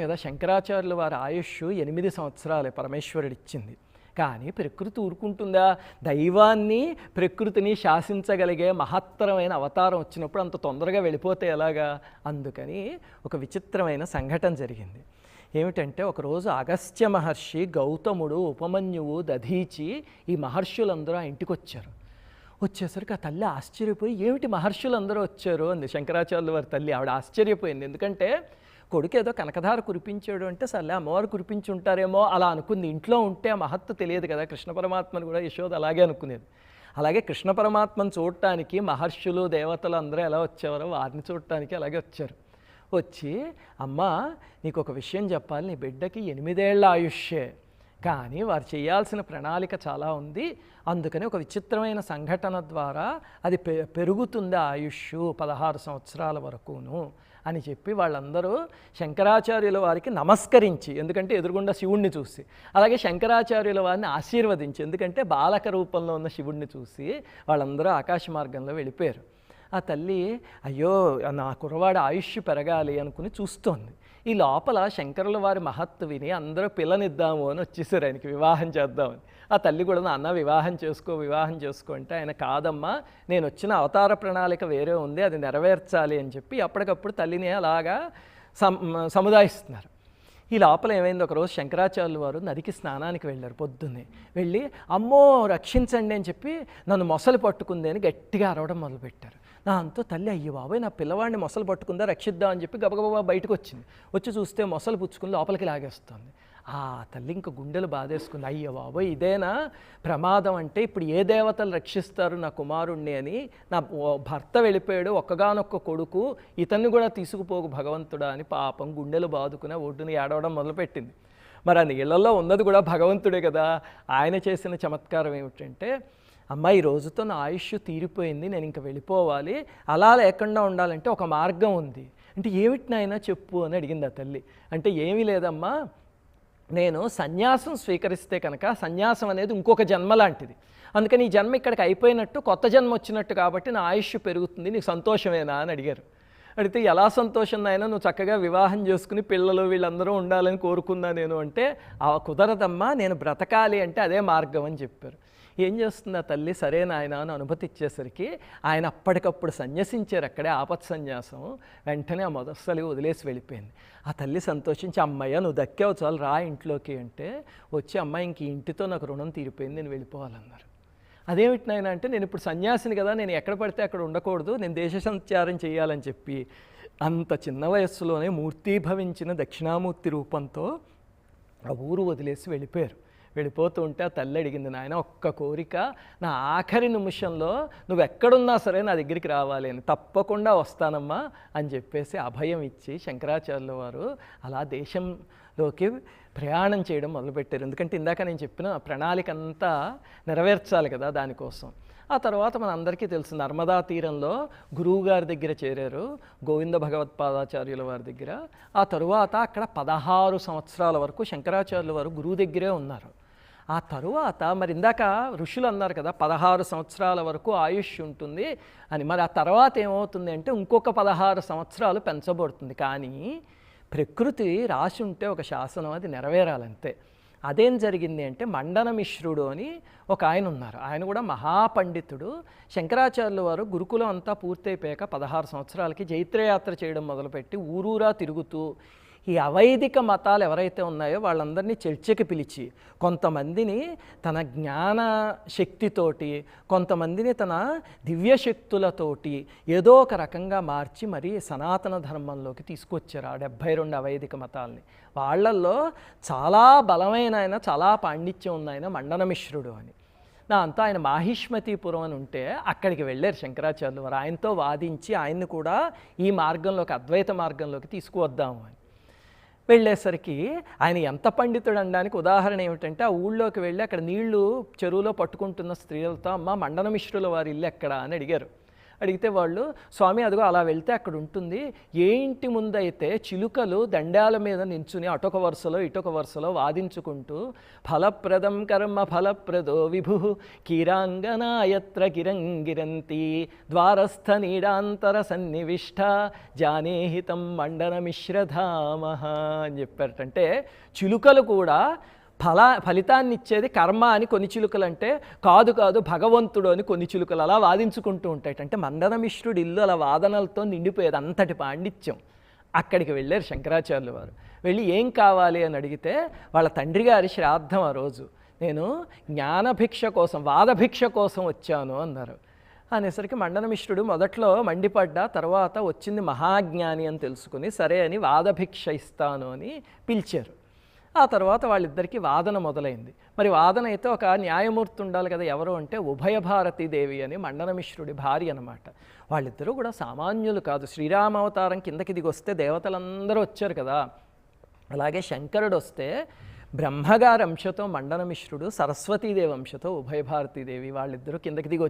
కదా శంకరాచార్యుల వారి ఆయుష్ ఎనిమిది సంవత్సరాలే పరమేశ్వరుడు ఇచ్చింది కానీ ప్రకృతి ఊరుకుంటుందా? దైవాన్ని ప్రకృతిని శాసించగలిగే మహత్తరమైన అవతారం వచ్చినప్పుడు అంత తొందరగా వెళ్ళిపోతే ఎలాగా? అందుకని ఒక విచిత్రమైన సంఘటన జరిగింది. ఏమిటంటే ఒకరోజు అగస్త్య మహర్షి గౌతముడు ఉపమన్యువు దధీచి ఈ మహర్షులందరూ ఆ ఇంటికి వచ్చారు వచ్చేసరికి ఆ తల్లి ఆశ్చర్యపోయి ఏమిటి మహర్షులందరూ వచ్చారు? అంది శంకరాచార్యుల వారి తల్లి. ఆవిడ ఆశ్చర్యపోయింది. ఎందుకంటే కొడుకు ఏదో కనకధార కురిపించాడు అంటే సర్లే అమ్మవారు కురిపించి ఉంటారేమో అలా అనుకుంది. ఇంట్లో ఉంటే మహత్వ మహత్తు తెలియదు కదా. కృష్ణ పరమాత్మను కూడా యశోద అలాగే అనుకునేది. అలాగే కృష్ణ పరమాత్మను చూడటానికి మహర్షులు దేవతలు అందరూ ఎలా వచ్చేవారో వారిని చూడటానికి అలాగే వచ్చారు. వచ్చి అమ్మా నీకు ఒక విషయం చెప్పాలి. నీ బిడ్డకి ఎనిమిదేళ్ళ ఆయుష్యే. కానీ వారు చేయాల్సిన ప్రణాళిక చాలా ఉంది. అందుకని ఒక విచిత్రమైన సంఘటన ద్వారా అది పె పెరుగుతుంది ఆయుష్ పదహారు సంవత్సరాల వరకును. అని చెప్పి వాళ్ళందరూ శంకరాచార్యుల వారికి నమస్కరించి ఎందుకంటే ఎదురుగుండా శివుణ్ణి చూసి అలాగే శంకరాచార్యుల వారిని ఆశీర్వదించి ఎందుకంటే బాలక రూపంలో ఉన్న శివుణ్ణి చూసి వాళ్ళందరూ ఆకాశ మార్గంలో వెళ్ళిపోయారు. ఆ తల్లి అయ్యో నా కుర్రవాడి ఆయుష్ పెరగాలి అనుకుని చూస్తోంది. ఈ లోపల శంకరుల వారి మహత్తు విని అందరూ పిల్లనిద్దాము అని వచ్చేసారు ఆయనకి వివాహం చేద్దామని. ఆ తల్లి కూడా అన్న వివాహం చేసుకో వివాహం చేసుకో అంటే ఆయన కాదమ్మా నేను వచ్చిన అవతార ప్రణాళిక వేరే ఉంది అది నెరవేర్చాలి అని చెప్పి అప్పటికప్పుడు తల్లిని అలాగా సం సముదాయిస్తున్నారు. ఈ లోపల ఏమైంది? ఒకరోజు శంకరాచార్యులు వారు నదికి స్నానానికి వెళ్ళారు పొద్దున్నే. వెళ్ళి అమ్మో రక్షించండి అని చెప్పి నన్ను మొసలు పట్టుకుంది అని గట్టిగా అరవడం మొదలుపెట్టారు. నా అంతా తల్లి అయ్యో బాబాయ్ నా పిల్లవాడిని మొసలు పట్టుకుందా రక్షిద్దాం అని చెప్పి గబగబా బయటకు వచ్చింది. వచ్చి చూస్తే మొసలు పుచ్చుకుని లోపలికి లాగేస్తుంది. ఆ తల్లి ఇంక గుండెలు బాధేసుకుంది. అయ్యో బాబోయ్ ఇదేనా? ప్రమాదం అంటే ఇప్పుడు ఏ దేవతలు రక్షిస్తారు నా కుమారుణ్ణి అని నా ఓ- భర్త వెళ్ళిపోయాడు ఒక్కగానొక్క కొడుకు ఇతన్ని కూడా తీసుకుపోకు భగవంతుడా అని పాపం గుండెలు బాదుకునే ఒడ్డుని ఏడవడం మొదలుపెట్టింది. మరి ఆ నీళ్ళల్లో ఉన్నది కూడా భగవంతుడే కదా? ఆయన చేసిన చమత్కారం ఏమిటంటే అమ్మ ఈ రోజుతో నా ఆయుష్ తీరిపోయింది నేను ఇంక వెళ్ళిపోవాలి. అలా లేకుండా ఉండాలంటే ఒక మార్గం ఉంది. అంటే ఏమిటి నాయన చెప్పు అని అడిగింది ఆ తల్లి. అంటే ఏమీ లేదమ్మా నేను సన్యాసం స్వీకరిస్తే కనుక సన్యాసం అనేది ఇంకొక జన్మ లాంటిది. అందుకని ఈ జన్మ ఇక్కడికి అయిపోయినట్టు కొత్త జన్మ వచ్చినట్టు కాబట్టి నా ఆయుష్ పెరుగుతుంది నీకు సంతోషమేనా అని అడిగారు. అడిగితే ఎలా సంతోషం నాయన నువ్వు చక్కగా వివాహం చేసుకుని పిల్లలు వీళ్ళందరూ ఉండాలని కోరుకున్నా నేను? అంటే ఆ కుదరదమ్మా నేను బ్రతకాలి అంటే అదే మార్గం అని చెప్పారు. ఏం చేస్తుంది ఆ తల్లి? సరే నాయన అని అనుమతి ఇచ్చేసరికి ఆయన అప్పటికప్పుడు సన్యసించారు అక్కడే ఆపత్ సన్యాసం. వెంటనే ఆ మొదస్సలి వదిలేసి వెళ్ళిపోయింది. ఆ తల్లి సంతోషించి అమ్మయ్య నువ్వు దక్కావు చాలు రా ఇంట్లోకి అంటే వచ్చి అమ్మాయి ఇంక ఇంటితో నాకు రుణం తీరిపోయింది నేను వెళ్ళిపోవాలన్నారు. అదేమిటి నాయన అంటే నేను ఇప్పుడు సన్యాసిని కదా నేను ఎక్కడ పడితే అక్కడ ఉండకూడదు నేను దేశ సంచారం చేయాలని చెప్పి అంత చిన్న వయస్సులోనే మూర్తీభవించిన దక్షిణామూర్తి రూపంతో ఆ ఊరు వదిలేసి వెళ్ళిపోయారు. వెళ్ళిపోతూ ఉంటే ఆ తల్లి అడిగింది నాయన ఒక్క కోరిక నా ఆఖరి నిమిషంలో నువ్వు ఎక్కడున్నా సరే నా దగ్గరికి రావాలి అని తప్పకుండా వస్తానమ్మా అని చెప్పేసి అభయం ఇచ్చి శంకరాచార్యుల వారు అలా దేశంలోకి ప్రయాణం చేయడం మొదలుపెట్టారు. ఎందుకంటే ఇందాక నేను చెప్పిన ప్రణాళిక అంతా నెరవేర్చాలి కదా దానికోసం. ఆ తర్వాత మన అందరికీ తెలుసు నర్మదా తీరంలో గురువు గారి దగ్గర చేరారు గోవింద భగవత్పాదాచార్యుల వారి దగ్గర. ఆ తరువాత అక్కడ పదహారు సంవత్సరాల వరకు శంకరాచార్యుల వారు గురువు దగ్గరే ఉన్నారు. ఆ తరువాత మరి ఇందాక ఋషులు అన్నారు కదా పదహారు సంవత్సరాల వరకు ఆయుష్ ఉంటుంది అని. మరి ఆ తర్వాత ఏమవుతుంది అంటే ఇంకొక పదహారు సంవత్సరాలు పెంచబడుతుంది. కానీ ప్రకృతి రాసి ఉంటే ఒక శాసనం అది నెరవేరాలంతే. అదేం జరిగింది అంటే మండన మిశ్రుడు అని ఒక ఆయన ఉన్నారు. ఆయన కూడా మహాపండితుడు. శంకరాచార్యుల వారు గురుకులం అంతా పూర్తయిపోయాక పదహారు సంవత్సరాలకి జైత్రయాత్ర చేయడం మొదలుపెట్టి ఊరూరా తిరుగుతూ ఈ అవైదిక మతాలు ఎవరైతే ఉన్నాయో వాళ్ళందరినీ చర్చకి పిలిచి కొంతమందిని తన జ్ఞాన శక్తితోటి కొంతమందిని తన దివ్య శక్తులతోటి ఏదో ఒక రకంగా మార్చి మరి సనాతన ధర్మంలోకి తీసుకొచ్చారు ఆ డెబ్భై రెండు అవైదిక మతాల్ని. వాళ్ళల్లో చాలా బలమైన ఆయన చాలా పాండిత్యం ఉన్న ఆయన మండనమిశ్రుడు అని. నా అంతా ఆయన మాహిష్మతిపురం అని ఉంటే అక్కడికి వెళ్ళారు శంకరాచార్యులు వారు. ఆయనతో వాదించి ఆయన్ని కూడా ఈ మార్గంలోకి అద్వైత మార్గంలోకి తీసుకువద్దాము అని. వెళ్ళేసరికి ఆయన ఎంత పండితుడు అనడానికి ఉదాహరణ ఏమిటంటే ఆ ఊళ్ళోకి వెళ్ళి అక్కడ నీళ్ళు చెరువులో పట్టుకుంటున్న స్త్రీలతో అమ్మ మండనమిశ్రుల వారి ఇల్లు ఎక్కడ? అని అడిగారు. అడిగితే వాళ్ళు స్వామి అదిగో అలా వెళ్తే అక్కడ ఉంటుంది. ఏ ఇంటి ముందైతే చిలుకలు దండాల మీద నించుని అటొక వరుసలో ఇటొక వరుసలో వాదించుకుంటూ ఫలప్రదం కర్మ ఫలప్రదో విభు కీరాంగనాయత్ర కిరంగిరంతి ద్వారస్థ నీడాంతర సన్నివిష్ట జానేహితం మండన మిశ్రధామ అని చెప్పారటంటే చిలుకలు కూడా ఫల ఫలితాన్ని ఇచ్చేది కర్మ అని కొన్ని చిలుకలు అంటే కాదు కాదు భగవంతుడు అని కొన్ని చిలుకలు అలా వాదించుకుంటూ ఉంటాయి. అంటే మందనమిశ్రుడు ఇల్లు అలా వాదనలతో నిండిపోయేది అంతటి పాండిత్యం. అక్కడికి వెళ్ళారు శంకరాచార్యులు వారు. వెళ్ళి ఏం కావాలి అని అడిగితే వాళ్ళ తండ్రి గారి శ్రాద్ధం ఆ రోజు. నేను జ్ఞానభిక్ష కోసం వాదభిక్ష కోసం వచ్చాను అన్నారు. అనేసరికి మండనమిశ్రుడు మొదట్లో మండిపడ్డా తర్వాత వచ్చింది మహాజ్ఞాని అని తెలుసుకుని సరే అని వాదభిక్ష ఇస్తాను అని పిలిచారు. ఆ తర్వాత వాళ్ళిద్దరికీ వాదన మొదలైంది. మరి వాదన అయితే ఒక న్యాయమూర్తి ఉండాలి కదా ఎవరు అంటే ఉభయ భారతీ దేవి అని మండనమిశ్రుడి భార్య అనమాట వాళ్ళిద్దరూ కూడా సామాన్యులు కాదు. శ్రీరామావతారం కిందకి దిగి వస్తే దేవతలందరూ వచ్చారు కదా. అలాగే శంకరుడు వస్తే బ్రహ్మగారి అంశతో మండనమిశ్రుడు సరస్వతీదేవి అంశతో ఉభయ భారతీదేవి వాళ్ళిద్దరూ కిందకి దిగి